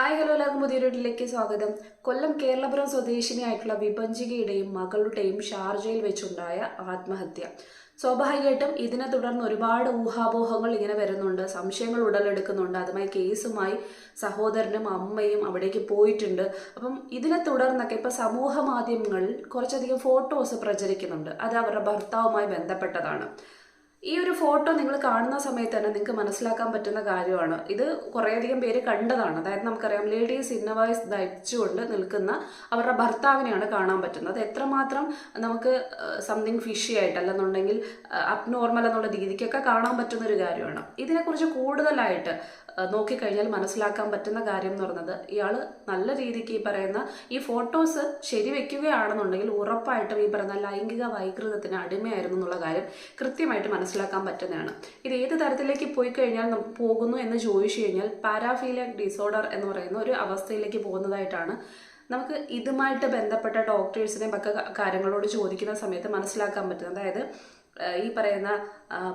Hi hello എല്ലാവർക്കും പുതിയൊരു വീട്ടിലേക്ക് സ്വാഗതം. കൊല്ലം കേരളപുരം സ്വദേശിനിയായിട്ടുള്ള വിഭജികയുടെയും മകളുടെയും ഷാർജയിൽ വെച്ചുണ്ടായ ആത്മഹത്യ. സ്വാഭാവികമായിട്ടും ഇതിനെ തുടർന്ന് ഒരുപാട് ഊഹാപോഹങ്ങൾ ഇങ്ങനെ വരുന്നുണ്ട്. സംശയങ്ങൾ ഉടലെടുക്കുന്നുണ്ട്. അതുമായി കേസുമായി സഹോദരനും അമ്മയും അവിടേക്ക് പോയിട്ടുണ്ട്. അപ്പം ഇതിനെ തുടർന്നൊക്കെ ഇപ്പോൾ സമൂഹ മാധ്യമങ്ങളിൽ കുറച്ചധികം ഫോട്ടോസ് പ്രചരിക്കുന്നുണ്ട്. അത് അവരുടെ ഭർത്താവുമായി ബന്ധപ്പെട്ടതാണ്. ഈ ഒരു ഫോട്ടോ നിങ്ങൾ കാണുന്ന സമയത്ത് തന്നെ നിങ്ങൾക്ക് മനസ്സിലാക്കാൻ പറ്റുന്ന കാര്യമാണ്. ഇത് കുറേയധികം പേര് കണ്ടതാണ്. അതായത് നമുക്കറിയാം ലേഡീസ് ഇന്നവൈസ് ധരിച്ചുകൊണ്ട് നിൽക്കുന്ന അവരുടെ ഭർത്താവിനെയാണ് കാണാൻ പറ്റുന്നത്. എത്രമാത്രം നമുക്ക് സംതിങ് ഫിഷി ആയിട്ട് അല്ലെന്നുണ്ടെങ്കിൽ അബ്നോർമൽ എന്നുള്ള രീതിക്കൊക്കെ കാണാൻ പറ്റുന്ന ഒരു കാര്യമാണ്. ഇതിനെക്കുറിച്ച് കൂടുതലായിട്ട് നോക്കിക്കഴിഞ്ഞാൽ മനസ്സിലാക്കാൻ പറ്റുന്ന കാര്യം എന്ന് പറയുന്നത് ഇയാൾ നല്ല രീതിക്ക് ഈ പറയുന്ന ഈ ഫോട്ടോസ് ശരിവെക്കുകയാണെന്നുണ്ടെങ്കിൽ ഉറപ്പായിട്ടും ഈ പറയുന്ന ലൈംഗിക വൈകൃതത്തിന് അടിമയായിരുന്നു എന്നുള്ള കാര്യം കൃത്യമായിട്ട് മനസ്സിലാക്കാൻ പറ്റുന്നതാണ്. ഇത് ഏത് തരത്തിലേക്ക് പോയി കഴിഞ്ഞാൽ നമുക്ക് പോകുന്നു എന്ന് ചോദിച്ചു കഴിഞ്ഞാൽ പാരാഫീലിക് ഡിസോർഡർ എന്ന് പറയുന്ന ഒരു അവസ്ഥയിലേക്ക് പോകുന്നതായിട്ടാണ്. നമുക്ക് ഇതുമായിട്ട് ബന്ധപ്പെട്ട ഡോക്ടേഴ്സിനെയും ഒക്കെ കാര്യങ്ങളോട് ചോദിക്കുന്ന സമയത്ത് മനസ്സിലാക്കാൻ പറ്റുന്നത്. അതായത് ഈ പറയുന്ന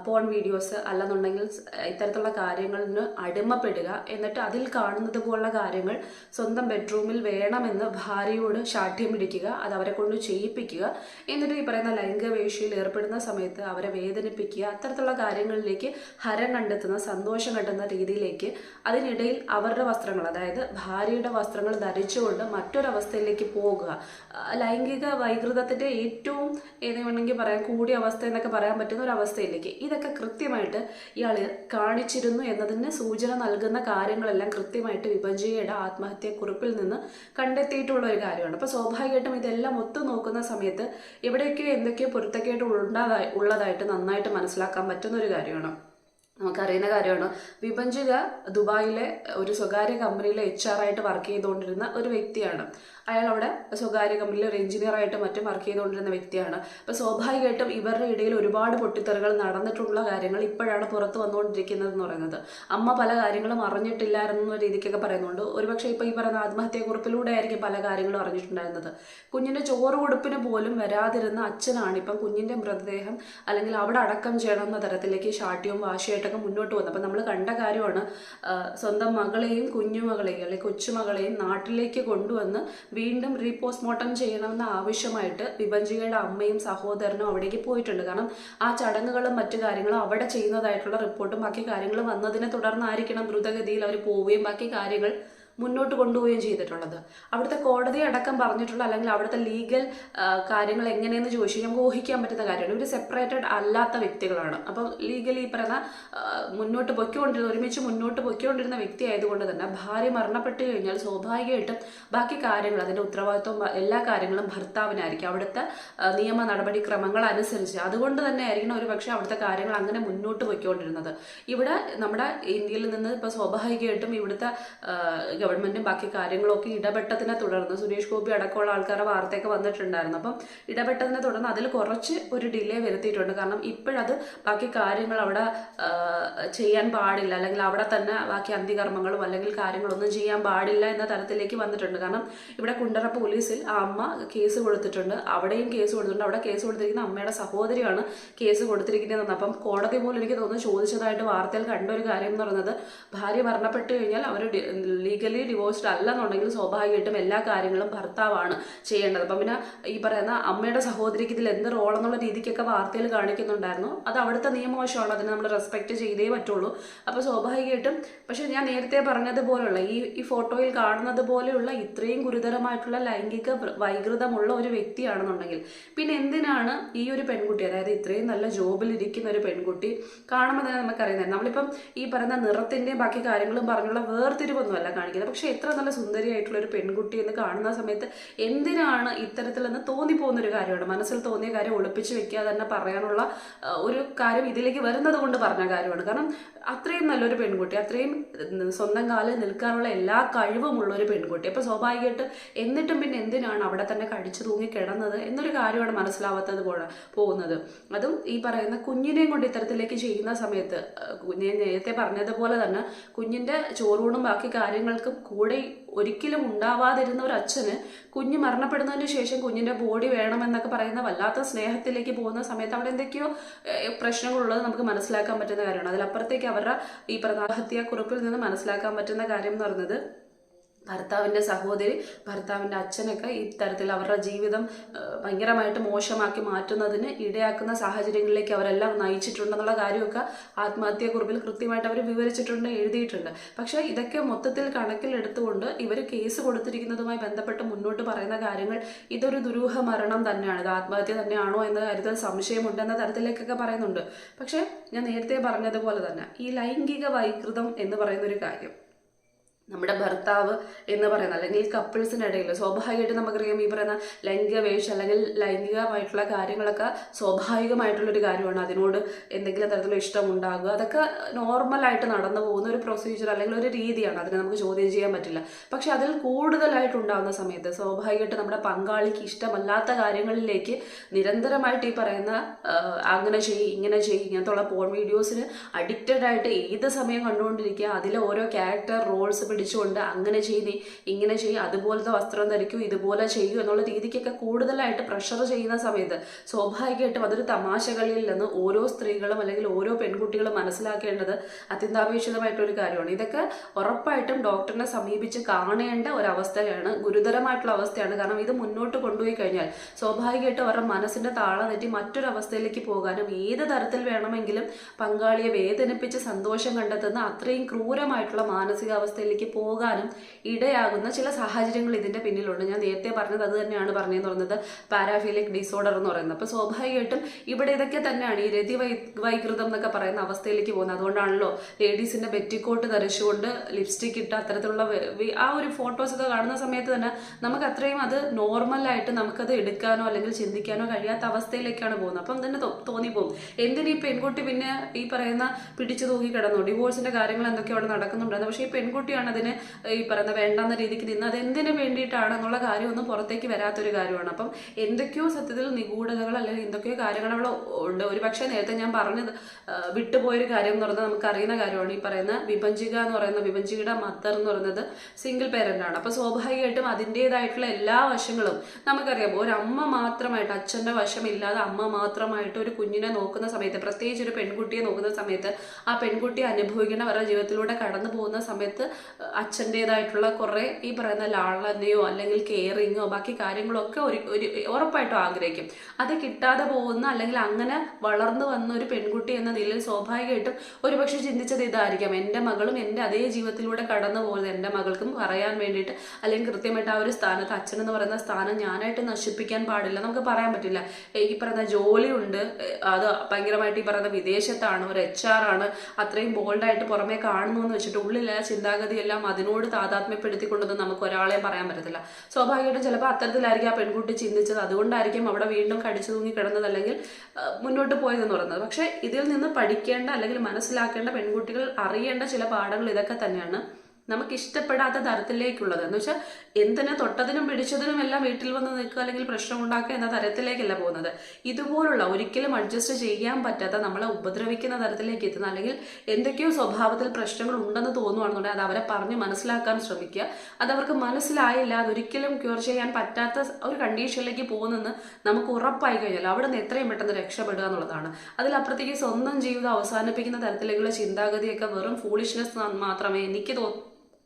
പോൺ വീഡിയോസ് അല്ലെന്നുണ്ടെങ്കിൽ ഇത്തരത്തിലുള്ള കാര്യങ്ങളിന് അടിമപ്പെടുക എന്നിട്ട് അതിൽ കാണുന്നത് പോലുള്ള കാര്യങ്ങൾ സ്വന്തം ബെഡ്റൂമിൽ വേണമെന്ന് ഭാര്യയോട് ശാഠ്യം പിടിക്കുക അത് അവരെ കൊണ്ട് ചെയ്യിപ്പിക്കുക എന്നിട്ട് ഈ പറയുന്ന ലൈംഗിക ഏർപ്പെടുന്ന സമയത്ത് അവരെ വേദനിപ്പിക്കുക അത്തരത്തിലുള്ള കാര്യങ്ങളിലേക്ക് ഹരം കണ്ടെത്തുന്ന സന്തോഷം കണ്ടെത്തുന്ന രീതിയിലേക്ക് അതിനിടയിൽ അവരുടെ വസ്ത്രങ്ങൾ അതായത് ഭാര്യയുടെ വസ്ത്രങ്ങൾ ധരിച്ചുകൊണ്ട് മറ്റൊരവസ്ഥയിലേക്ക് പോകുക. ലൈംഗിക വൈകൃതത്തിന്റെ ഏറ്റവും ഏത് വേണമെങ്കിൽ പറയാം കൂടിയ അവസ്ഥ എന്നൊക്കെ പറയാൻ പറ്റുന്ന ഒരു അവസ്ഥയിലേക്ക് ഇതൊക്കെ കൃത്യമായിട്ട് ഇയാൾ കാണിച്ചിരുന്നു എന്നതിന് സൂചന നൽകുന്ന കാര്യങ്ങളെല്ലാം കൃത്യമായിട്ട് വിഭജിയുടെ ആത്മഹത്യക്കുറിപ്പിൽ നിന്ന് കണ്ടെത്തിയിട്ടുള്ള ഒരു കാര്യമാണ്. അപ്പോൾ സ്വാഭാവികമായിട്ടും ഇതെല്ലാം ഒത്തു നോക്കുന്ന സമയത്ത് എവിടെയൊക്കെയോ എന്തൊക്കെയോ പൊരുത്തക്കേട്ട് ഉണ്ടാതായി ഉള്ളതായിട്ട് നന്നായിട്ട് മനസ്സിലാക്കാൻ പറ്റുന്ന ഒരു കാര്യമാണ്. നമുക്കറിയുന്ന കാര്യമാണ് വിഭജിക ദുബായിലെ ഒരു സ്വകാര്യ കമ്പനിയിലെ എച്ച് ആർ ആയിട്ട് വർക്ക് ചെയ്തുകൊണ്ടിരുന്ന ഒരു വ്യക്തിയാണ്. അയാൾ അവിടെ സ്വകാര്യ കമ്പനിയിൽ ഒരു എഞ്ചിനീയറായിട്ട് മറ്റും വർക്ക് ചെയ്തുകൊണ്ടിരുന്ന വ്യക്തിയാണ്. അപ്പോൾ സ്വാഭാവികമായിട്ടും ഇവരുടെ ഇടയിൽ ഒരുപാട് പൊട്ടിത്തെറികൾ നടന്നിട്ടുള്ള കാര്യങ്ങൾ ഇപ്പോഴാണ് പുറത്ത് വന്നുകൊണ്ടിരിക്കുന്നത് എന്ന് പറയുന്നത്. അമ്മ പല കാര്യങ്ങളും അറിഞ്ഞിട്ടില്ലായിരുന്നു രീതിക്കൊക്കെ പറയുന്നുണ്ട്. ഒരുപക്ഷെ ഇപ്പോൾ ഈ പറയുന്ന ആത്മഹത്യക്കുറിപ്പിലൂടെ ആയിരിക്കും പല കാര്യങ്ങളും അറിഞ്ഞിട്ടുണ്ടായിരുന്നത്. കുഞ്ഞിന്റെ ചോറ് കൊടുപ്പിന് പോലും വരാതിരുന്ന അച്ഛനാണ് ഇപ്പം കുഞ്ഞിന്റെ മൃതദേഹം അല്ലെങ്കിൽ അവിടെ അടക്കം ചെയ്യണം എന്ന തരത്തിലേക്ക് ശാഠ്യവും വാശിയായിട്ടൊക്കെ മുന്നോട്ട് വന്നത് അപ്പം നമ്മൾ കണ്ട കാര്യമാണ് സ്വന്തം മകളെയും കുഞ്ഞുമകളെയും അല്ലെങ്കിൽ കൊച്ചുമകളെയും നാട്ടിലേക്ക് കൊണ്ടുവന്ന് വീണ്ടും റീപോസ്റ്റ്മോർട്ടം ചെയ്യണമെന്ന ആവശ്യമായിട്ട് വിഭജികയുടെ അമ്മയും സഹോദരനും അവിടേക്ക് പോയിട്ടുണ്ട്. കാരണം ആ ചടങ്ങുകളും മറ്റു കാര്യങ്ങളും അവിടെ ചെയ്യുന്നതായിട്ടുള്ള റിപ്പോർട്ടും ബാക്കി കാര്യങ്ങളും വന്നതിനെ തുടർന്നായിരിക്കണം ദ്രുതഗതിയിൽ അവർ പോവുകയും ബാക്കി കാര്യങ്ങൾ മുന്നോട്ട് കൊണ്ടുപോവുകയും ചെയ്തിട്ടുള്ളത്. അവിടുത്തെ കോടതി അടക്കം പറഞ്ഞിട്ടുള്ള അല്ലെങ്കിൽ അവിടുത്തെ ലീഗൽ കാര്യങ്ങൾ എങ്ങനെയെന്ന് ചോദിച്ചു നമുക്ക് ഊഹിക്കാൻ പറ്റുന്ന കാര്യമാണ്. ഇവർ സെപ്പറേറ്റഡ് അല്ലാത്ത വ്യക്തികളാണ്. അപ്പോൾ ലീഗലി ഈ പറയുന്ന മുന്നോട്ട് പൊയ്ക്കൊണ്ടിരുന്ന ഒരുമിച്ച് മുന്നോട്ട് പൊയ്ക്കൊണ്ടിരുന്ന വ്യക്തി ആയതുകൊണ്ട് തന്നെ ഭാര്യ മരണപ്പെട്ട് കഴിഞ്ഞാൽ സ്വാഭാവികമായിട്ടും ബാക്കി കാര്യങ്ങൾ അതിന്റെ ഉത്തരവാദിത്വം എല്ലാ കാര്യങ്ങളും ഭർത്താവിനായിരിക്കും. അവിടുത്തെ നിയമ നടപടിക്രമങ്ങൾ അനുസരിച്ച്. അതുകൊണ്ട് തന്നെ ആയിരിക്കണം ഒരു പക്ഷേ അവിടുത്തെ കാര്യങ്ങൾ അങ്ങനെ മുന്നോട്ട് പൊയ്ക്കൊണ്ടിരുന്നത്. ഇവിടെ നമ്മുടെ ഇന്ത്യയിൽ നിന്ന് ഇപ്പോൾ സ്വാഭാവികമായിട്ടും ഇവിടുത്തെ ഗവൺമെന്റും ബാക്കി കാര്യങ്ങളൊക്കെ ഇടപെട്ടതിനെ തുടർന്ന് സുരേഷ് ഗോപി അടക്കമുള്ള ആൾക്കാരുടെ വാർത്തയൊക്കെ വന്നിട്ടുണ്ടായിരുന്നു. അപ്പം ഇടപെട്ടതിനെ തുടർന്ന് അതിൽ കുറച്ച് ഒരു ഡിലേ വരുത്തിയിട്ടുണ്ട്. കാരണം ഇപ്പോഴത് ബാക്കി കാര്യങ്ങൾ അവിടെ ചെയ്യാൻ പാടില്ല. അല്ലെങ്കിൽ അവിടെ തന്നെ ബാക്കി അന്ത്യകർമ്മങ്ങളും അല്ലെങ്കിൽ കാര്യങ്ങളൊന്നും ചെയ്യാൻ പാടില്ല എന്ന തരത്തിലേക്ക് വന്നിട്ടുണ്ട്. കാരണം ഇവിടെ കുണ്ടറ പോലീസിൽ ആ അമ്മ കേസ് കൊടുത്തിട്ടുണ്ട്. അവിടെയും കേസ് കൊടുത്തിട്ടുണ്ട്. അവിടെ കേസ് കൊടുത്തിരിക്കുന്ന അമ്മയുടെ സഹോദരിയാണ് കേസ് കൊടുത്തിരിക്കുന്നതെന്ന് അപ്പം കോടതി പോലും എനിക്ക് തോന്നുന്നു ചോദിച്ചതായിട്ട് വാർത്തയിൽ കണ്ട ഒരു കാര്യം എന്ന് പറയുന്നത് ഭാര്യ മരണപ്പെട്ടു കഴിഞ്ഞാൽ അവർ ലീഗലി ഡിവോഴ്സ്ഡ് അല്ലെന്നുണ്ടെങ്കിൽ സ്വാഭാവികമായിട്ടും എല്ലാ കാര്യങ്ങളും ഭർത്താവാണ് ചെയ്യേണ്ടത്. അപ്പം പിന്നെ ഈ പറയുന്ന അമ്മയുടെ സഹോദരിക്ക് ഇതിൽ എന്ത് റോൾ എന്നുള്ള രീതിക്കൊക്കെ വാർത്തയിൽ കാണിക്കുന്നുണ്ടായിരുന്നു. അത് അവിടുത്തെ നിയമവശമാണ് അതിനെ നമ്മൾ റെസ്പെക്ട് ചെയ്തേ പറ്റുള്ളൂ. അപ്പോൾ സ്വാഭാവികമായിട്ടും പക്ഷെ ഞാൻ നേരത്തെ പറഞ്ഞതുപോലുള്ള ഈ ഈ ഫോട്ടോയിൽ കാണുന്നത് പോലെയുള്ള ഇത്രയും ഗുരുതരമായിട്ടുള്ള ലൈംഗിക വൈകൃതമുള്ള ഒരു വ്യക്തിയാണെന്നുണ്ടെങ്കിൽ പിന്നെ എന്തിനാണ് ഈ ഒരു പെൺകുട്ടി അതായത് ഇത്രയും നല്ല ജോബിൽ ഇരിക്കുന്ന ഒരു പെൺകുട്ടി കാണുമ്പോൾ തന്നെ നമുക്കറിയുന്നത് നമ്മളിപ്പം ഈ പറയുന്ന നിറത്തിന്റെയും ബാക്കി കാര്യങ്ങളും പറഞ്ഞുള്ള വേർതിരിവൊന്നുമല്ല കാണിക്കുന്നത്. പക്ഷെ എത്ര നല്ല സുന്ദരിയായിട്ടുള്ള ഒരു പെൺകുട്ടി എന്ന് കാണുന്ന സമയത്ത് എന്തിനാണ് ഇത്തരത്തിലെന്ന് തോന്നിപ്പോകുന്ന ഒരു കാര്യമാണ്? മനസ്സിൽ തോന്നിയ കാര്യം ഒളിപ്പിച്ച് വെക്കാതെ തന്നെ പറയാനുള്ള ഒരു കാര്യം ഇതിലേക്ക് വരുന്നത് കൊണ്ട് പറഞ്ഞ കാര്യമാണ്. കാരണം അത്രയും നല്ലൊരു പെൺകുട്ടി അത്രയും സ്വന്തം കാലിൽ നിൽക്കാനുള്ള എല്ലാ കഴിവുമുള്ള ഒരു പെൺകുട്ടി. അപ്പോൾ സ്വാഭാവികമായിട്ട് എന്നിട്ടും പിന്നെ എന്തിനാണ് അവിടെ തന്നെ കഴിച്ചു തൂങ്ങി കിടന്നത് എന്നൊരു കാര്യമാണ് മനസ്സിലാവാത്തത് പോകുന്നത്. അതും ഈ പറയുന്ന കുഞ്ഞിനെയും കൊണ്ട് ഇത്തരത്തിലേക്ക് ചെയ്യുന്ന സമയത്ത് ഞാൻ നേരത്തെ പറഞ്ഞതുപോലെ തന്നെ കുഞ്ഞിന്റെ ചോറൂണും ബാക്കി കാര്യങ്ങൾക്കും കൂടെ ഒരിക്കലും ഉണ്ടാവാതിരുന്ന ഒരു അച്ഛന് കുഞ്ഞ് മരണപ്പെടുന്നതിന് ശേഷം കുഞ്ഞിന്റെ ബോഡി വേണമെന്നൊക്കെ പറയുന്ന വല്ലാത്ത സ്നേഹത്തിലേക്ക് പോകുന്ന സമയത്ത് അവിടെ എന്തൊക്കെയോ പ്രശ്നങ്ങളുള്ളത് നമുക്ക് മനസ്സിലാക്കാൻ പറ്റുന്ന കാര്യമാണ്. അതിലപ്പുറത്തേക്ക് അവരുടെ ഈ പ്രധാനഹത്യാക്കുറിപ്പിൽ നിന്ന് മനസ്സിലാക്കാൻ പറ്റുന്ന കാര്യം എന്ന് പറയുന്നത് ഭർത്താവിന്റെ സഹോദരി ഭർത്താവിന്റെ അച്ഛനൊക്കെ ഇത്തരത്തിൽ തരത്തിൽ അവരുടെ ജീവിതം ഭയങ്കരമായിട്ട് മോശമാക്കി മാറ്റുന്നതിന് ഇടയാക്കുന്ന സാഹചര്യങ്ങളിലേക്ക് അവരെല്ലാം നയിച്ചിട്ടുണ്ടെന്നുള്ള കാര്യമൊക്കെ ആത്മഹത്യക്കുറിപ്പിൽ കൃത്യമായിട്ട് അവർ വിവരിച്ചിട്ടുണ്ട് എഴുതിയിട്ടുണ്ട്. പക്ഷേ ഇതൊക്കെ മൊത്തത്തിൽ കണക്കിലെടുത്തുകൊണ്ട് ഇവർ കേസ് കൊടുത്തിരിക്കുന്നതുമായി ബന്ധപ്പെട്ട് മുന്നോട്ട് പറയുന്ന കാര്യങ്ങൾ ഇതൊരു ദുരൂഹ മരണം തന്നെയാണ്. ഇത് ആത്മഹത്യ തന്നെയാണോ എന്ന കാര്യത്തിൽ സംശയമുണ്ട് എന്ന തരത്തിലേക്കൊക്കെ പറയുന്നുണ്ട്. പക്ഷേ ഞാൻ നേരത്തെ പറഞ്ഞതുപോലെ തന്നെ ഈ ലൈംഗിക വൈകൃതം എന്ന് പറയുന്നൊരു കാര്യം നമ്മുടെ ഭർത്താവ് എന്ന് പറയുന്ന അല്ലെങ്കിൽ കപ്പിൾസിനിടയിൽ സ്വാഭാവികമായിട്ട് നമുക്കറിയാം ഈ പറയുന്ന ലൈംഗിക വേഴ്ച അല്ലെങ്കിൽ ലൈംഗികമായിട്ടുള്ള കാര്യങ്ങളൊക്കെ സ്വാഭാവികമായിട്ടുള്ളൊരു കാര്യമാണ്. അതിനോട് എന്തെങ്കിലും തരത്തിലുള്ള ഇഷ്ടം ഉണ്ടാകുക അതൊക്കെ നോർമലായിട്ട് നടന്നു പോകുന്ന ഒരു പ്രൊസീജിയർ അല്ലെങ്കിൽ ഒരു രീതിയാണ്. അതിനെ നമുക്ക് ചോദ്യം ചെയ്യാൻ പറ്റില്ല. പക്ഷെ അതിൽ കൂടുതലായിട്ട് ഉണ്ടാകുന്ന സമയത്ത് സ്വാഭാവികമായിട്ട് നമ്മുടെ പങ്കാളിക്ക് ഇഷ്ടമല്ലാത്ത കാര്യങ്ങളിലേക്ക് നിരന്തരമായിട്ട് ഈ പറയുന്ന അങ്ങനെ ചെയ് ഇങ്ങനെ ചെയ്യും ഇങ്ങനത്തുള്ള പോൺ വീഡിയോസിന് അഡിക്റ്റഡ് ആയിട്ട് ഏത് സമയം കണ്ടുകൊണ്ടിരിക്കുക അതിലെ ഓരോ ക്യാരക്ടർ റോൾസ് പിടിച്ചുകൊണ്ട് അങ്ങനെ ചെയ്തി ഇങ്ങനെ ചെയ്യും അതുപോലത്തെ വസ്ത്രം ധരിക്കൂ ഇതുപോലെ ചെയ്യൂ എന്നുള്ള രീതിക്കൊക്കെ കൂടുതലായിട്ട് പ്രഷർ ചെയ്യുന്ന സമയത്ത് സ്വാഭാവികമായിട്ടും അതൊരു തമാശകളിൽ നിന്ന് ഓരോ സ്ത്രീകളും അല്ലെങ്കിൽ ഓരോ പെൺകുട്ടികളും മനസ്സിലാക്കേണ്ടത് അത്യന്താപേക്ഷിതമായിട്ടൊരു കാര്യമാണ്. ഇതൊക്കെ ഉറപ്പായിട്ടും ഡോക്ടറിനെ സമീപിച്ച് കാണേണ്ട ഒരു അവസ്ഥയാണ് ഗുരുതരമായിട്ടുള്ള അവസ്ഥയാണ്. കാരണം ഇത് മുന്നോട്ട് കൊണ്ടുപോയി കഴിഞ്ഞാൽ സ്വാഭാവികമായിട്ടും അവരുടെ മനസ്സിന്റെ താളം തെറ്റി മറ്റൊരവസ്ഥയിലേക്ക് പോകാനും ഏത് തരത്തിൽ വേണമെങ്കിലും പങ്കാളിയെ വേദനിപ്പിച്ച് സന്തോഷം കണ്ടെത്തുന്ന അത്രയും ക്രൂരമായിട്ടുള്ള മാനസികാവസ്ഥയിലേക്ക് പോകാനും ഇടയാകുന്ന ചില സാഹചര്യങ്ങൾ ഇതിന്റെ പിന്നിലുണ്ട്. ഞാൻ നേരത്തെ പറഞ്ഞത് അത് തന്നെയാണ് പറഞ്ഞതെന്ന് പറയുന്നത് പാരാഫിലിക് ഡിസോർഡർ എന്ന് പറയുന്നത്. അപ്പോൾ സ്വാഭാവികമായിട്ടും ഇവിടെ ഇതൊക്കെ തന്നെയാണ് ഈ രതി വൈ വൈകൃതം എന്നൊക്കെ പറയുന്ന അവസ്ഥയിലേക്ക് പോകുന്നത്. അതുകൊണ്ടാണല്ലോ ലേഡീസിന്റെ ബെറ്റിക്കോട്ട് ധരിച്ചുകൊണ്ട് ലിപ്സ്റ്റിക് ഇട്ട് അത്തരത്തിലുള്ള ആ ഒരു ഫോട്ടോസ് ഒക്കെ കാണുന്ന സമയത്ത് തന്നെ നമുക്ക് അത്രയും അത് നോർമലായിട്ട് നമുക്കത് എടുക്കാനോ അല്ലെങ്കിൽ ചിന്തിക്കാനോ കഴിയാത്ത അവസ്ഥയിലേക്കാണ് പോകുന്നത്. അപ്പം തന്നെ തോന്നിപ്പോകും. ഈ പെൺകുട്ടി പിന്നെ ഈ പറയുന്ന പിടിച്ചു തൂങ്ങി കിടന്നു? ഡിവോഴ്സിന്റെ കാര്യങ്ങൾ എന്തൊക്കെ അവിടെ നടക്കുന്നുണ്ടായിരുന്നു. പക്ഷേ ഈ പെൺകുട്ടിയാണ് അതിന് ഈ പറയുന്ന വേണ്ടെന്ന രീതിക്ക് നിന്ന് അത് എന്തിനു വേണ്ടിയിട്ടാണ് എന്നുള്ള കാര്യമൊന്നും പുറത്തേക്ക് വരാത്തൊരു കാര്യമാണ്. അപ്പം എന്തൊക്കെയോ സത്യത്തിൽ നിഗൂഢതകൾ അല്ലെങ്കിൽ എന്തൊക്കെയോ കാര്യങ്ങൾ അവിടെ ഉണ്ട്. ഒരു പക്ഷേ നേരത്തെ ഞാൻ പറഞ്ഞത് വിട്ടുപോയൊരു കാര്യം എന്ന് പറഞ്ഞാൽ നമുക്ക് അറിയുന്ന കാര്യമാണ്. ഈ പറയുന്ന വിഭജിക എന്ന് പറയുന്ന വിഭജികയുടെ മദർ എന്ന് പറയുന്നത് സിംഗിൾ പേരന്റ് ആണ്. അപ്പൊ സ്വാഭാവികമായിട്ടും അതിന്റെതായിട്ടുള്ള എല്ലാ വശങ്ങളും നമുക്കറിയാം. ഒരു അമ്മ മാത്രമായിട്ട് അച്ഛന്റെ വശമില്ലാതെ അമ്മ മാത്രമായിട്ട് ഒരു കുഞ്ഞിനെ നോക്കുന്ന സമയത്ത് പ്രത്യേകിച്ച് ഒരു പെൺകുട്ടിയെ നോക്കുന്ന സമയത്ത് ആ പെൺകുട്ടി അനുഭവിക്കുന്ന അവരുടെ ജീവിതത്തിലൂടെ കടന്നു പോകുന്ന സമയത്ത് അച്ഛന്റെതായിട്ടുള്ള കുറേ ഈ പറയുന്ന ലാളനയോ അല്ലെങ്കിൽ കെയറിങ്ങോ ബാക്കി കാര്യങ്ങളൊക്കെ ഒരു ഒരു ഉറപ്പായിട്ടും ആഗ്രഹിക്കും. അത് കിട്ടാതെ പോകുന്ന അല്ലെങ്കിൽ അങ്ങനെ വളർന്നു വന്ന ഒരു പെൺകുട്ടി എന്ന നിലയിൽ സ്വാഭാവികമായിട്ടും ഒരുപക്ഷെ ചിന്തിച്ചത് ഇതായിരിക്കാം. എന്റെ മകളും എന്റെ അതേ ജീവിതത്തിലൂടെ കടന്നു പോകുന്നത് എന്റെ മകൾക്കും പറയാൻ വേണ്ടിയിട്ട് അല്ലെങ്കിൽ കൃത്യമായിട്ട് ആ ഒരു സ്ഥാനത്ത് അച്ഛൻ എന്ന് പറയുന്ന സ്ഥാനം ഞാനായിട്ട് നശിപ്പിക്കാൻ പാടില്ല. നമുക്ക് പറയാൻ പറ്റില്ല. ഈ പറയുന്ന ജോലിയുണ്ട്. അത് ഭയങ്കരമായിട്ട് ഈ പറയുന്ന വിദേശത്താണ്. ഒരു എച്ച് ആർ ആണ്. അത്രയും ബോൾഡായിട്ട് പുറമേ കാണുന്നു എന്ന് വെച്ചിട്ട് ഉള്ളിലെല്ലാം ചിന്താഗതിയെല്ലാം അതിനോട് താതാത്മ്യപ്പെടുത്തിക്കൊണ്ടൊന്നും നമുക്ക് ഒരാളെയും പറയാൻ പറ്റത്തില്ല. സ്വാഭാവികമായിട്ടും ചിലപ്പോൾ അത്തരത്തിലായിരിക്കും ആ പെൺകുട്ടി ചിന്തിച്ചത്. അതുകൊണ്ടായിരിക്കും അവിടെ വീണ്ടും കടിച്ചു തൂങ്ങി കിടന്നത് അല്ലെങ്കിൽ മുന്നോട്ട് പോയതെന്ന് പറയുന്നത്. പക്ഷേ ഇതിൽ നിന്ന് പഠിക്കേണ്ട അല്ലെങ്കിൽ മനസ്സിലാക്കേണ്ട പെൺകുട്ടികൾ അറിയേണ്ട ചില പാഠങ്ങൾ ഇതൊക്കെ തന്നെയാണ്. നമുക്ക് ഇഷ്ടപ്പെടാത്ത തരത്തിലേക്കുള്ളത്. എന്ന് വെച്ചാൽ എന്തിനെ തൊട്ടതിനും പിടിച്ചതിനും എല്ലാം വീട്ടിൽ വന്ന് നിൽക്കുക അല്ലെങ്കിൽ പ്രശ്നം ഉണ്ടാക്കുക എന്ന തരത്തിലേക്കല്ല പോകുന്നത്. ഇതുപോലുള്ള ഒരിക്കലും അഡ്ജസ്റ്റ് ചെയ്യാൻ പറ്റാത്ത നമ്മളെ ഉപദ്രവിക്കുന്ന തരത്തിലേക്ക് എത്തുന്ന അല്ലെങ്കിൽ എന്തൊക്കെയോ സ്വഭാവത്തിൽ പ്രശ്നങ്ങൾ ഉണ്ടെന്ന് തോന്നുകയാണെന്നുണ്ടെങ്കിൽ അത് അവരെ പറഞ്ഞ് മനസ്സിലാക്കാൻ ശ്രമിക്കുക. അത് അവർക്ക് മനസ്സിലായില്ല അതൊരിക്കലും ക്യൂർ ചെയ്യാൻ പറ്റാത്ത ഒരു കണ്ടീഷനിലേക്ക് പോകുന്നെന്ന് നമുക്ക് ഉറപ്പായി കഴിഞ്ഞാൽ അവിടെ നിന്ന് എത്രയും പെട്ടെന്ന് രക്ഷപ്പെടുക എന്നുള്ളതാണ്. അതിലപ്പുറത്തേക്ക് സ്വന്തം ജീവിതം അവസാനിപ്പിക്കുന്ന തരത്തിലേക്കുള്ള ചിന്താഗതിയൊക്കെ വെറും ഫൂളിഷ്നെസ് മാത്രമേ എനിക്ക് തോ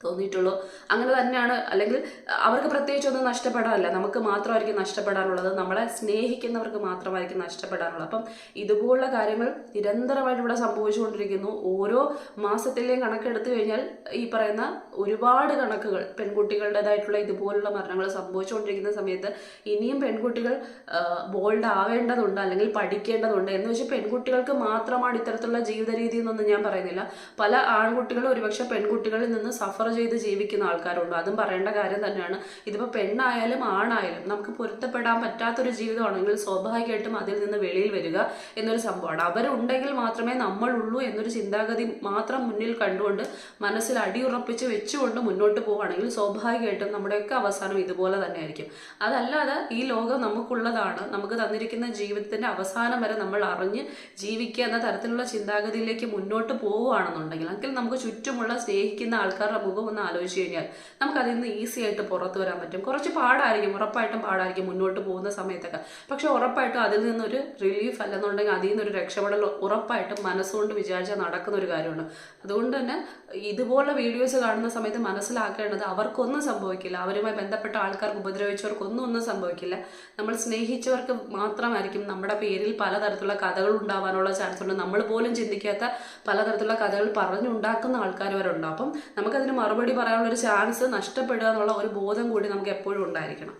തോന്നിയിട്ടുള്ളൂ. അങ്ങനെ തന്നെയാണ് അല്ലെങ്കിൽ അവർക്ക് പ്രത്യേകിച്ച് ഒന്നും നമുക്ക് മാത്രമായിരിക്കും നഷ്ടപ്പെടാനുള്ളത് നമ്മളെ സ്നേഹിക്കുന്നവർക്ക് മാത്രമായിരിക്കും നഷ്ടപ്പെടാനുള്ളത് അപ്പം ഇതുപോലുള്ള കാര്യങ്ങൾ നിരന്തരമായിട്ട് ഇവിടെ സംഭവിച്ചുകൊണ്ടിരിക്കുന്നു. ഓരോ മാസത്തിലെയും കണക്കെടുത്തു കഴിഞ്ഞാൽ ഈ പറയുന്ന ഒരുപാട് കണക്കുകൾ പെൺകുട്ടികളുടേതായിട്ടുള്ള ഇതുപോലുള്ള മരണങ്ങൾ സംഭവിച്ചുകൊണ്ടിരിക്കുന്ന സമയത്ത് ഇനിയും പെൺകുട്ടികൾ ബോൾഡ് ആവേണ്ടതുണ്ട് അല്ലെങ്കിൽ പഠിക്കേണ്ടതുണ്ട് എന്ന് വെച്ചാൽ പെൺകുട്ടികൾക്ക് മാത്രമാണ് ഇത്തരത്തിലുള്ള ജീവിത രീതി എന്നൊന്നും ഞാൻ പറയുന്നില്ല. പല ആൺകുട്ടികളും ഒരുപക്ഷെ പെൺകുട്ടികളിൽ നിന്ന് സഫർ ചെയ്ത് ജീവിക്കുന്ന ആൾക്കാരുണ്ട്. അതും പറയേണ്ട കാര്യം തന്നെയാണ്. ഇതിപ്പോൾ പെണ്ണായാലും ആണായാലും നമുക്ക് പൊരുത്തപ്പെടാൻ പറ്റാത്തൊരു ജീവിതമാണെങ്കിൽ സ്വാഭാവികമായിട്ടും അതിൽ നിന്ന് വെളിയിൽ വരിക എന്നൊരു സംഭവമാണ്. അവരുണ്ടെങ്കിൽ മാത്രമേ നമ്മളുള്ളൂ എന്നൊരു ചിന്താഗതി മാത്രം മുന്നിൽ കണ്ടുകൊണ്ട് മനസ്സിൽ അടിയുറപ്പിച്ച് വെച്ചുകൊണ്ട് മുന്നോട്ട് പോവുകയാണെങ്കിൽ സ്വാഭാവികമായിട്ടും നമ്മുടെയൊക്കെ അവസാനം ഇതുപോലെ തന്നെ ആയിരിക്കും അതല്ലാതെ ഈ ലോകം നമുക്കുള്ളതാണ്. നമുക്ക് തന്നിരിക്കുന്ന ജീവിതത്തിന്റെ അവസാനം വരെ നമ്മൾ അറിഞ്ഞ് ജീവിക്കുക എന്ന തരത്തിലുള്ള ചിന്താഗതിയിലേക്ക് മുന്നോട്ട് പോവുകയാണെന്നുണ്ടെങ്കിൽ അല്ലെങ്കിൽ നമുക്ക് ചുറ്റുമുള്ള സ്നേഹിക്കുന്ന ആൾക്കാരുടെ മുഖം ഒന്ന് ആലോചിച്ച് കഴിഞ്ഞാൽ നമുക്ക് അതിൽ നിന്ന് ഈസി ആയിട്ട് പുറത്ത് വരാൻ പറ്റും. കുറച്ച് പാടായിരിക്കും ഉറപ്പായിട്ടും പാടായിരിക്കും മുന്നോട്ട് പോകുന്ന സമയത്തൊക്കെ. പക്ഷെ ഉറപ്പായിട്ടും അതിൽ നിന്നൊരു റിലീഫ് അല്ലെന്നുണ്ടെങ്കിൽ അതിൽ നിന്നൊരു രക്ഷപ്പെടൽ ഉറപ്പായിട്ടും മനസ്സുകൊണ്ട് വിചാരിച്ചാൽ നടക്കുന്ന ഒരു കാര്യമാണ്. അതുകൊണ്ട് തന്നെ ഇതുപോലെ വീഡിയോസ് കാണുന്ന സമയത്ത് മനസ്സിലാക്കേണ്ടത് അവർക്കൊന്നും സംഭവിക്കില്ല. അവരുമായി ബന്ധപ്പെട്ട ആൾക്കാർക്ക് ഉപദ്രവിച്ചവർക്കൊന്നും ഒന്നും സംഭവിക്കില്ല. നമ്മൾ സ്നേഹിച്ചവർക്ക് മാത്രമായിരിക്കും നമ്മുടെ പേരിൽ പലതരത്തിലുള്ള കഥകൾ ഉണ്ടാവാനുള്ള ചാൻസ് ഉണ്ട് നമ്മൾ പോലും ചിന്തിക്കാത്ത പലതരത്തിലുള്ള കഥകൾ പറഞ്ഞുണ്ടാക്കുന്ന ആൾക്കാർ വരെ ഉണ്ടാവും അപ്പം നമുക്കതിന് മറുപടി പറയാനുള്ള ഒരു ചാൻസ് നഷ്ടപ്പെടുക എന്നുള്ള ഒരു ബോധം കൂടി നമുക്ക് എപ്പോഴും ഉണ്ടായിരിക്കണം.